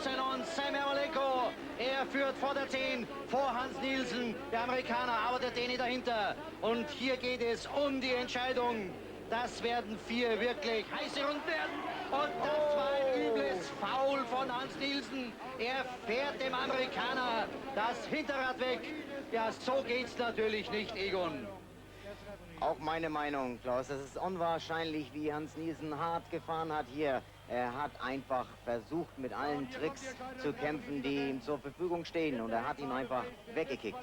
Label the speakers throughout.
Speaker 1: Außen und Sam Olenko. Er führt vor der 10 vor Hans Nielsen. Der Amerikaner aber der den dahinter. Und hier geht es um die Entscheidung. Das werden vier wirklich heiße Runden werden. Und das oh. war ein übles Foul von Hans Nielsen. Er fährt dem Amerikaner das Hinterrad weg. Ja, so geht's natürlich nicht, Egon.
Speaker 2: Auch meine Meinung, Klaus. Es ist unwahrscheinlich, wie Hans Nielsen hart gefahren hat hier. Er hat einfach versucht, mit allen Tricks zu kämpfen, die ihm zur Verfügung stehen. Und er hat ihn einfach weggekickt.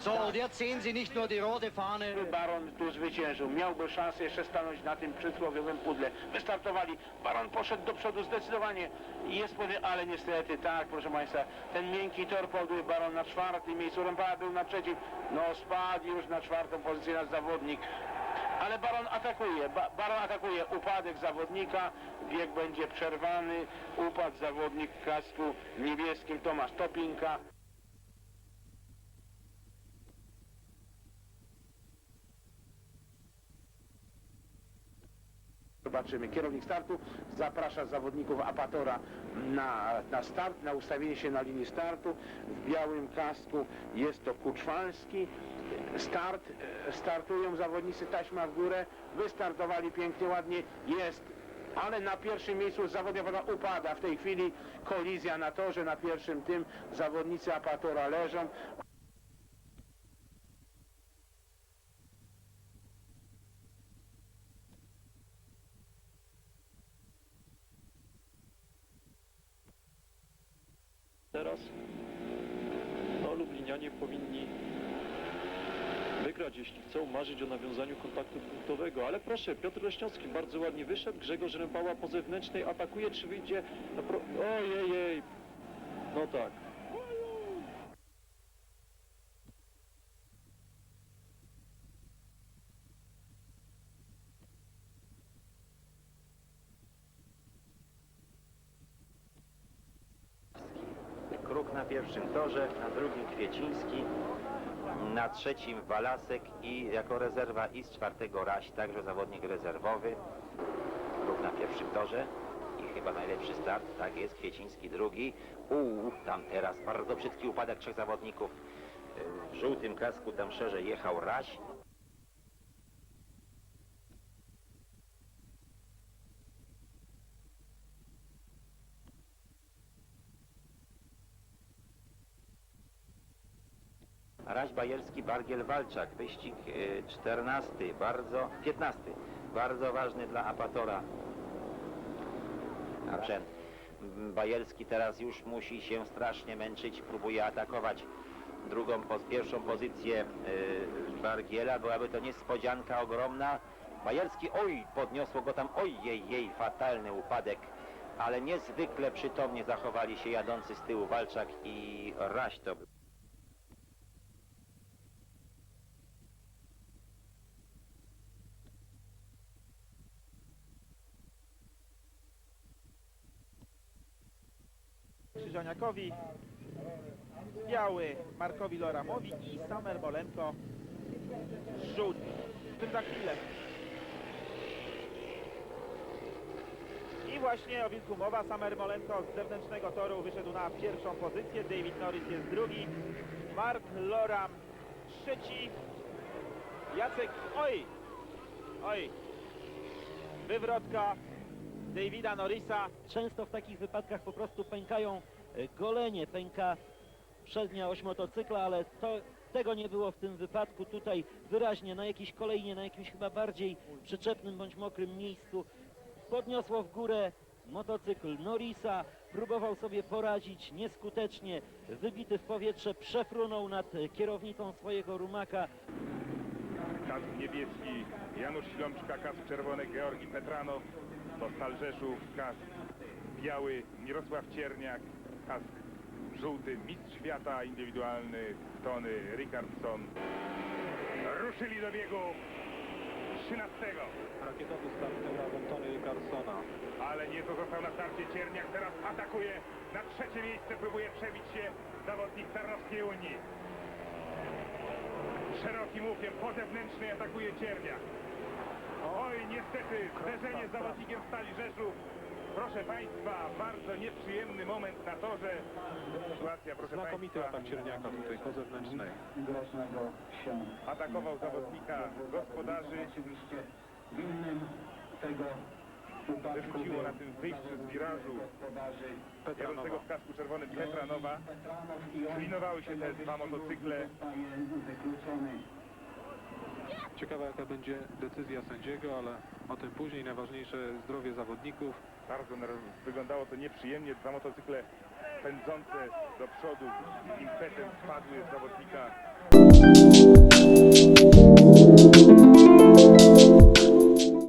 Speaker 1: So, und jetzt sehen Sie nicht nur die rote Fahne.
Speaker 3: Baron tu zwyciężył. Miałby szansę jeszcze stanąć na tym przysłowiowym pudle. Wystartowali. Baron poszedł do przodu zdecydowanie. Jest pewny, ale niestety tak, proszę Państwa, ten miękki tor powoduje Baron na czwartym miejscu. Rempała był na trzecim. No spadł już na czwartą pozycję nasz zawodnik. Ale Baron atakuje. Ba Baron atakuje. Upadek zawodnika. Bieg będzie przerwany. Upadł zawodnik w kasku niebieskim Tomasz Topinka. Zobaczymy. Kierownik startu zaprasza zawodników Apatora na, na start, na ustawienie się na linii startu. W białym kasku jest to Kuczwalski. Start, e, startują zawodnicy taśma w górę. Wystartowali pięknie, ładnie. Jest ale na pierwszym miejscu zawodnik upada. W tej chwili kolizja na torze, na pierwszym tym zawodnicy Apatora leżą.
Speaker 4: Teraz no, Lublinianie powinni wygrać, jeśli chcą marzyć o nawiązaniu kontaktu punktowego. Ale proszę, Piotr Leśniowski bardzo ładnie wyszedł, Grzegorz Rępała po zewnętrznej atakuje, czy wyjdzie na pro... Ojej, no tak.
Speaker 5: Kruk na pierwszym torze, na drugim Kwieciński, na trzecim Walasek i jako rezerwa i z czwartego Raś, także zawodnik rezerwowy. Kruk na pierwszym torze i chyba najlepszy start, tak jest, Kwieciński drugi. Uuu, tam teraz bardzo brzydki upadek trzech zawodników. W żółtym kasku tam szerzej jechał Raś. Raś Bajerski, Bargiel Walczak, wyścig e, 14, bardzo, 15, bardzo ważny dla Apatora. Sprzęt. M, Bajerski teraz już musi się strasznie męczyć, próbuje atakować drugą, pierwszą pozycję e, Bargiela, byłaby to niespodzianka ogromna. Bajerski, oj, podniosło go tam, oj, jej, jej, fatalny upadek, ale niezwykle przytomnie zachowali się jadący z tyłu Walczak i Raś to był.
Speaker 6: Krzyżaniakowi, biały Markowi Loramowi i Samer Bolenko żółty. Tym za chwilę. I właśnie o wilku mowa. Samer Molenko z zewnętrznego toru wyszedł na pierwszą pozycję. David Norris jest drugi. Mark Loram trzeci. Jacek, oj, oj, wywrotka Davida Norrisa.
Speaker 7: Często w takich wypadkach po prostu pękają golenie, pęka przednia oś motocykla, ale to, tego nie było w tym wypadku. Tutaj wyraźnie na jakiejś kolejnie, na jakimś chyba bardziej przyczepnym bądź mokrym miejscu podniosło w górę motocykl Norrisa, próbował sobie poradzić nieskutecznie, wybity w powietrze, przefrunął nad kierownicą swojego rumaka.
Speaker 8: Kask niebieski Janusz Ślączka, kask czerwony Georgi Petranow, to Stal Rzeszów, kask biały Mirosław Cierniak, kask żółty Mistrz Świata indywidualny Tony Rickardson. Ruszyli do biegu 13.
Speaker 4: Rakietowy start razem Tony Ricardsona.
Speaker 8: Ale nie został na starcie Cierniak, teraz atakuje na trzecie miejsce, próbuje przebić się zawodnik Tarnowskiej Unii. Szerokim łukiem po zewnętrznej atakuje Cierniak. Oj, niestety, zderzenie z zawodnikiem Stali Rzeszów. Proszę Państwa, bardzo nieprzyjemny moment na torze. Sytuacja, proszę
Speaker 9: Znakomity
Speaker 8: Państwa,
Speaker 9: atak Cierniaka tutaj po zewnętrznej.
Speaker 8: atakował zawodnika gospodarzy. Wyrzuciło na tym wyjściu z wirażu jadącego w kasku czerwonym Petranowa. Klinowały się te dwa motocykle.
Speaker 9: Ciekawa jaka będzie decyzja sędziego, ale o tym później. Najważniejsze zdrowie zawodników.
Speaker 8: Bardzo wyglądało to nieprzyjemnie. Dwa motocykle pędzące do przodu impetem spadły z zawodnika